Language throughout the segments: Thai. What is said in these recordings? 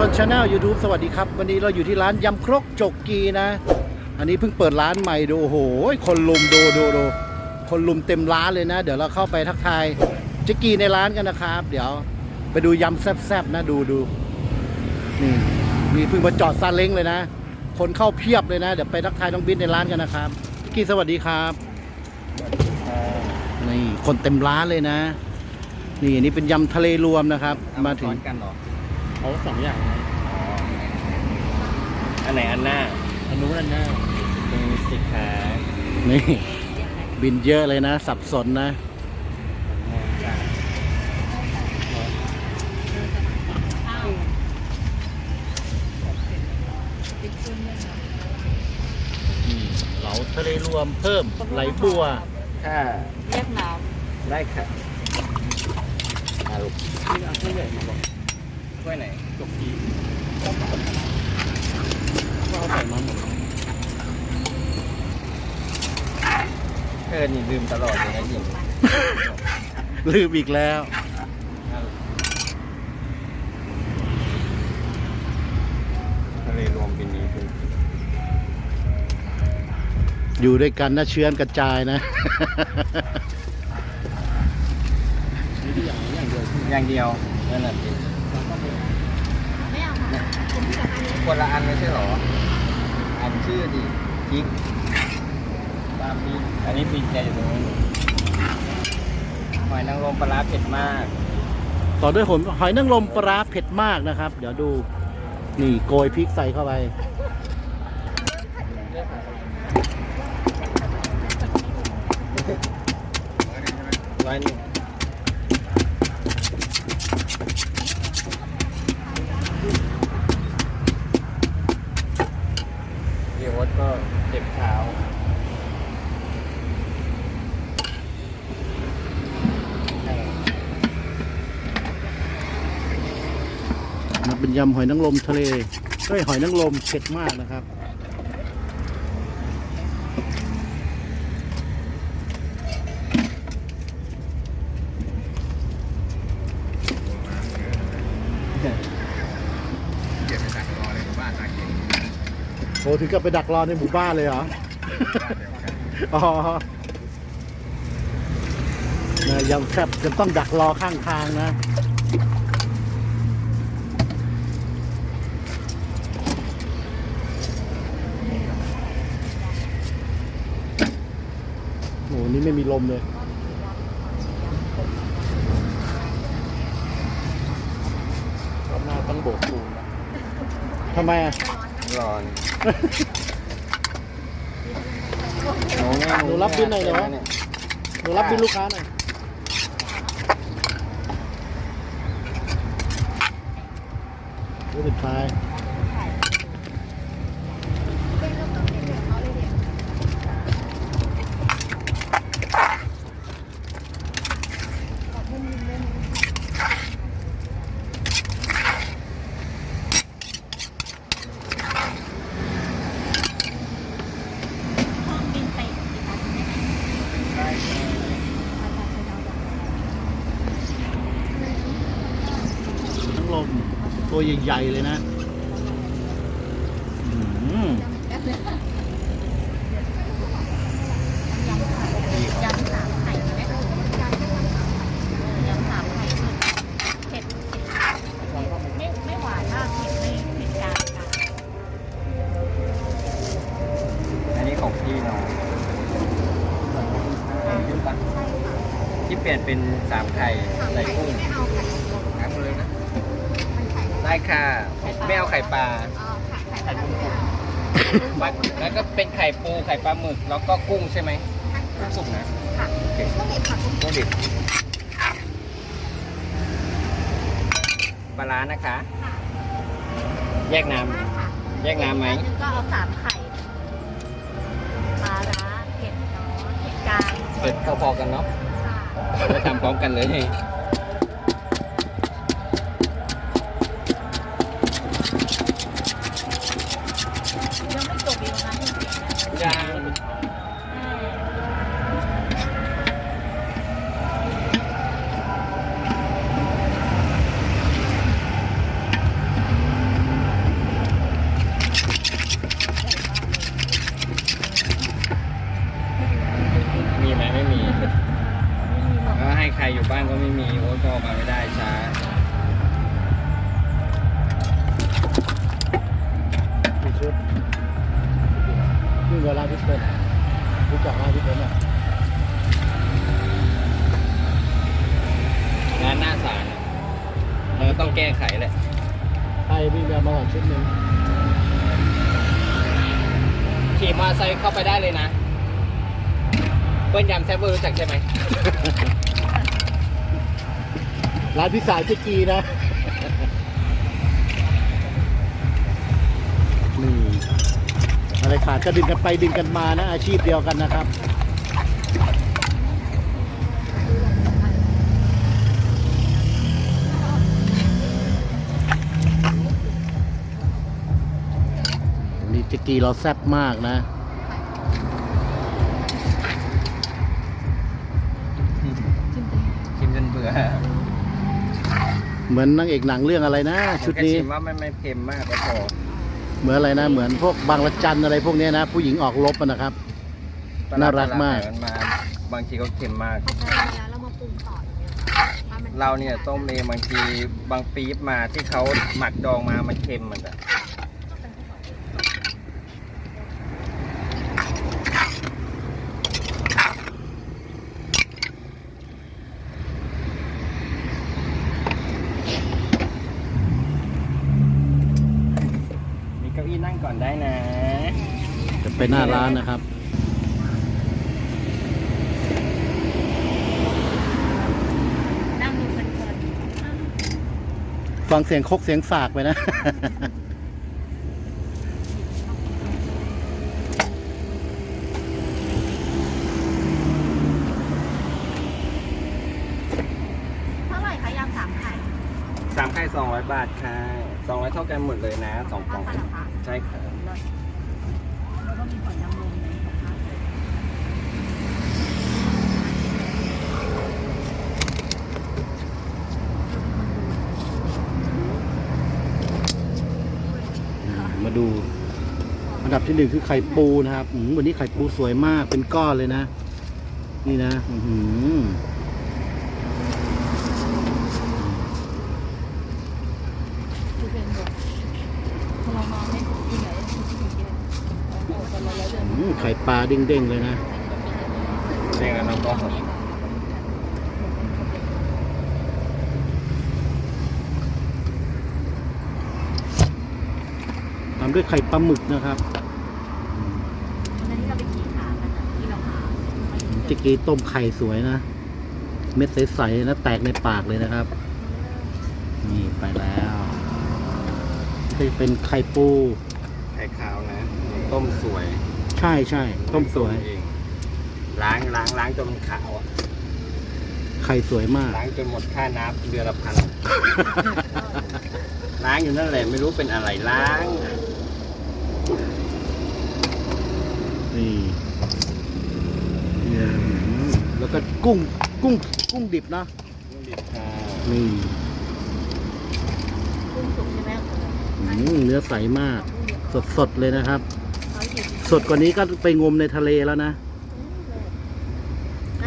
ชนชาแนล YouTube สวัสดีครับ วันนี้เราอยู่ที่ร้านยำครกจกกีนะ อันนี้เพิ่งเปิดร้านใหม่ดูโอ้โห คนลุมดูดูดูคนลุมเต็มร้านเลยนะ เดี๋ยวเราเข้าไปทักทายเจ๊กีในร้านกันนะครับ เดี๋ยวไปดูยำแซ่บๆนะดูดูนี่มีเพิ่งมาจอดซาเล้งเลยนะ คนเข้าเพียบเลยนะ เดี๋ยวไปทักทายน้องบิ๊นในร้านกันนะครับเจ๊กีสวัสดีครับนี่คนเต็มร้านเลยนะ นี่อันนี้เป็นยำทะเลรวมนะครับ มาถึงกันหรอ เอาสองอย่างนะอ๋ออันไหนอันหน้า อันนู้นอันหน้าเป็นสิกขานี่ บินเยอะเลยนะ สับสนนะมองจากเหลาทะเลรวมเพิ่มไหลบัวถ้าเรียกน้ได้ค่ะอาลูกที่เอาถ้วยใหญ่มาบอก ถ้วยไหนจบทีก็เอาใส่มาหมดเออนี่ลืมตลอดเลยนะยิงลืมอีกแล้ว ทะเลรวมปีนี้เป็นอยู่ด้วยกันนะเชื้อนกระจายนะนี่ที่อย่างนี้อย่างเดียวใช่ไหมอย่างเดียวนั่นแหละสิ แล้วก็เลยำไม่เอาค่ะผมจะอันนี้ คนละอันไม่ใช่เหรอ อันชื่อดิกิ๊กตามนี้อันนี้ปีแกอยู่ตรงนี้นหอยนางรมปลาร้าเผ็ดมาก ต่อด้วยหอยหอยนางรมปลาร้าเผ็ดมากนะครับ เดี๋ยวดูนี่โกยพริกใส่เข้าไป ร้อยหนึ่ง พี่โอ๊ตก็เจ็บเท้ามันเป็นยำหอยนางรมทะเลก็หอยนางรมเผ็ดมากนะครับ โหถึงกับไปดักรอในหมู่บ้านเลยเหรอ อ๋อนะยำแซ่บจะต้องดักรอข้างทางนะ โห นี่ไม่มีลมเลยรอบหน้าต้องโบกปูนนะทำไมอะ ร้อนหนูไงหนูรับบินหน่อยเหรอ นี่หนูรับบินลูกค้าหน่อยรู้สุดท้าย ห้องบินไปอีกอันหนึงได้ไหมมาจากชาวดอก ทั้งลม ตัวใหญ่ ๆ เลยนะอืม ยำสามไข่ไหมยำสามไข่เผ็ดไม่ไม่หวานมากเผ็ดไม่เผ็ดกลางกลาง อันนี้ ของพี่น้องขึ้นปะที่เปลี่ยนเป็นสามไข่ใส่กุ้ง ไม่เอาไข่ น้ำเลยนะ มัน ไข่ได้ค่ะไม่เอาไข่ปลาอ๋อไข่ไข่ปูแล้วก็เป็นไข่ปูไข่ปลาหมึกแล้วก็กุ้งใช่ไหมกุ้งสุกนะค่ะโอเคต้องเด็ดผักกุ้งกุ้งดิบปลาร้านะคะ แยกน้ำค่ะแยกน้ำไหมอันึงก็เอาสามไข่ปลาร้าเผ็ดน้อยเผ็ดกลางเสร็จพอๆกันเนาะค่ะเราทำพร้อมกันเลย ไปได้เลยนะเปิ้ลยำแซ่บเวอร์รู้จักใช่ไหม ร้านพิสายเจกีนะ นี่อะไรขาดก็ดึงกันไปดึงกันมานะ อาชีพเดียวกันนะครับนี่เจกีเราแซ่บมากนะ เบื่อเหมือนนางเอกหนังเรื่องอะไรนะ ชุดนี้แค่ชิมว่าไม่ไม่เค็มมากก็พอเหมือนอะไรนะ เหมือนพวกบางละจันอะไรพวกเนี้ยนะ ผู้หญิงออกรบอะนะครับน่ารักมากตลดมาบางทีก็เค็มมากใช่แล้วเรามาปรุงต่ออย่างเงี้ยถ้มันเราเนี่ยต้มเองบางทีบางปี๊บมาที่เขาหมักดองมามันเค็มเหมือนกันมีเก้าอี้นั่งก่อนได้นะ จะไป หน้าร้านนะครับนั่งดูเพลินๆอะฟังเสียงคกเสียงสากไปนะ เท่าไหร่คะยำสามไข่สามไข่สองร้อยบาทค่ะสองร้อยเท่ากันหมดเลยนะสองกล่องเท่ากันเหรอคะใช่ค่ะ เลยแล้วก็มีผลนำลงในของข้าวเลย มาดู อันดับ ที่หนึ่งคือไข่ปูนะครับอืมวันนี้ไข่ปูสวยมากเป็นก้อนเลยนะ นี่นะอื้อหืมไข่ปลาเด้งๆเลยนะเรียกกันน้องก็ตามด้วยไข่ปลาหมึกนะครับ วันนั้นที่เราไปขี่ขากันอะที่เราหา เจกีต้มไข่สวยนะ เม็ดใสๆนะแตกในปากเลยนะครับ นี่ไปแล้วจะเป็นไข่ปู ไข่ขาวนะ ต้มสวย ใช่ใช่ต้มสวยเองล้างล้างล้างจนมันขาวอะไข่สวยมาก ล้างจนหมดค่าน้ำเดือนละพัน ล้างอยู่นั่นแหละไม่รู้เป็นอะไรล้างนี่เนี่ยอืม แล้วก็กุ้งกุ้งกุ้งดิบนะนี่กุ้งสุกใช่ไหมอืมเนื้อใสมาก สดสดๆเลยนะครับเขาหยิบสดกว่านี้ก็ไปงมในทะเลแล้วนะ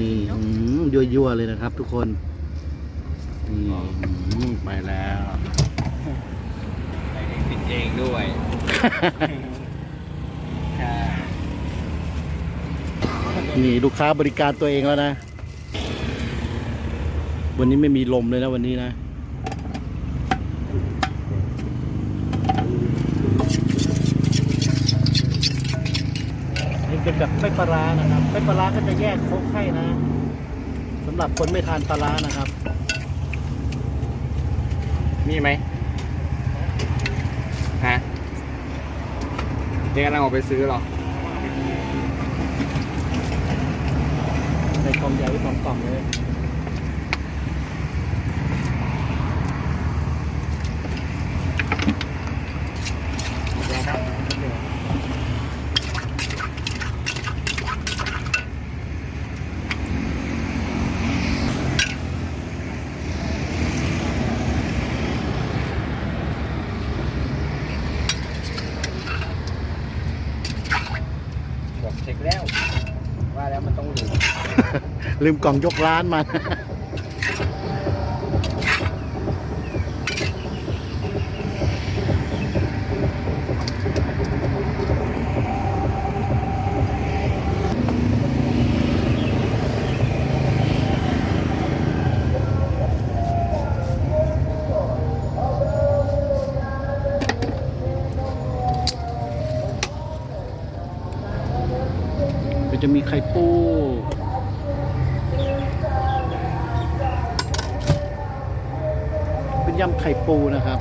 นี่นี่อืมยั่วๆเลยนะครับ ทุกคนนี่อืมไปแล้วใส่เองปิดเองด้วยค่ะ นี่ลูกค้าบริการตัวเองแล้วนะ วันนี้ไม่มีลมเลยนะวันนี้นะ นี่เป็นแบบไม่ปลาร้านะครับ ไม่ปลาร้าก็จะแยกโคกให้นะสำหรับคนไม่ทานปลาร้านะครับมีไหมฮะเจ๊กำลังออกไปซื้อหรอ ใส่ก ล่องใหญ่ไว้สองกล่องเลยบอกเช็คแล้ว ว่าแล้วมันต้องลืม ลืมกล่องยกร้านมา จะมีไข่ปูเป็นยำไข่ปูนะครับ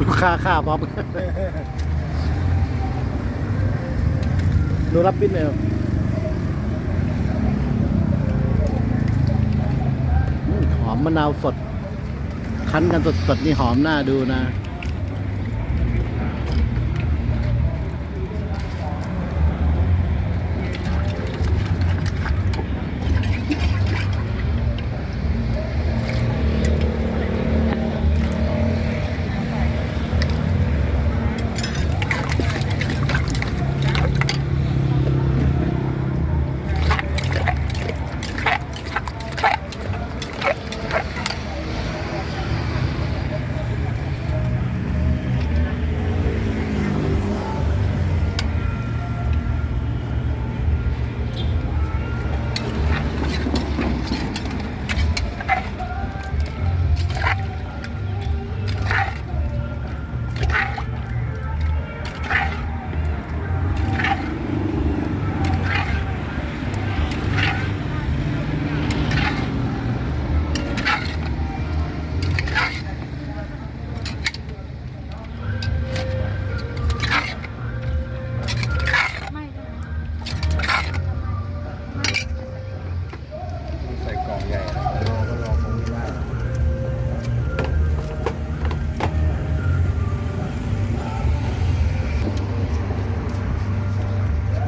ลูกค้าค่าบ๊อบดูรับบินเลยหอมมะนาวสด คั้นกันสดๆนี่หอมน่าดูนะ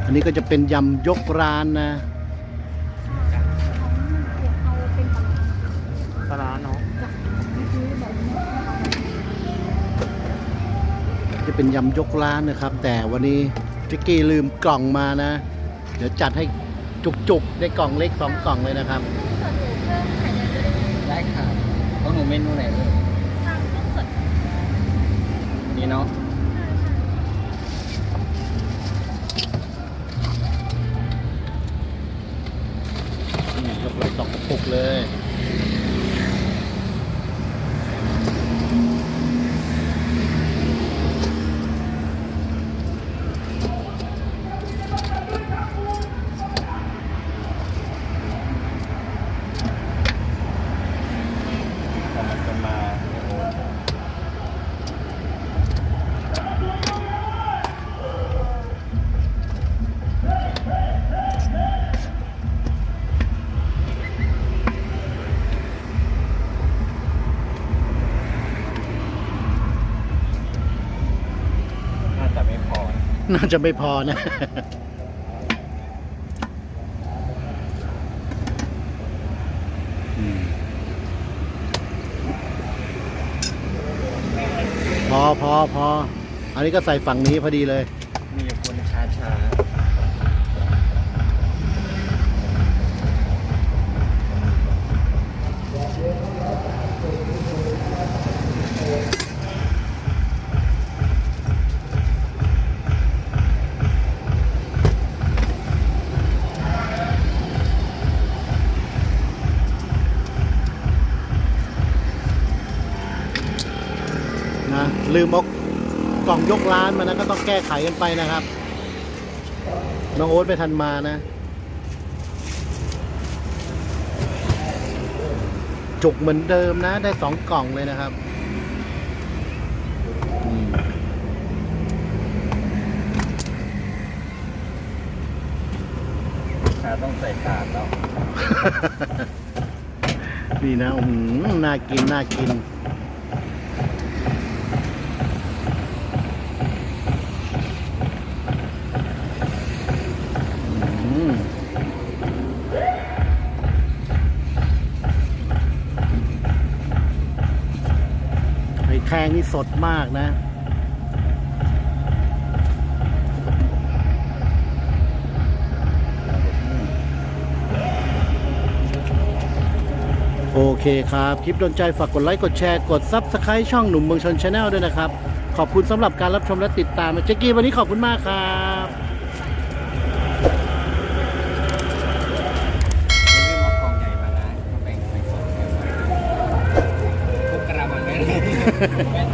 อันนี้ก็จะเป็นยำยกร้านนะปลาร้าเนาะจะเป็นยำยกร้านนะครับ แต่วันนี้จิกกี้ลืมกล่องมานะ เดี๋ยวจัดให้จุกๆในกล่องเล็กสองกล่องเลยนะครับได้ค่ะของหนูเมนูไหนเลยนี่เนาะ ดอกบุกเลย น่าจะไม่พอนะพอพอพออันนี้ก็ใส่ฝั่งนี้พอดีเลย ลืมเอากล่องยกร้านมานะก็ต้องแก้ไขกันไปนะครับ น้องโอ๊ตไม่ทันมานะ จุกเหมือนเดิมนะ ได้สองกล่องเลยนะครับอืมขาต้องใส่ถาดแล้วนี่นะอืมน่ากิน น่ากิน สดมากนะ โอเคครับ คลิปโดนใจฝากกดไลค์กดแชร์กด Subscribe ช่องหนุ่มเมืองชนชาแนลด้วยนะครับ ขอบคุณสำหรับการรับชมและติดตามเจ๊กี้วันนี้ขอบคุณมากครับไม่มากองใหญ่มานะก็แบ่งไปสองกองพวกกระมังเลย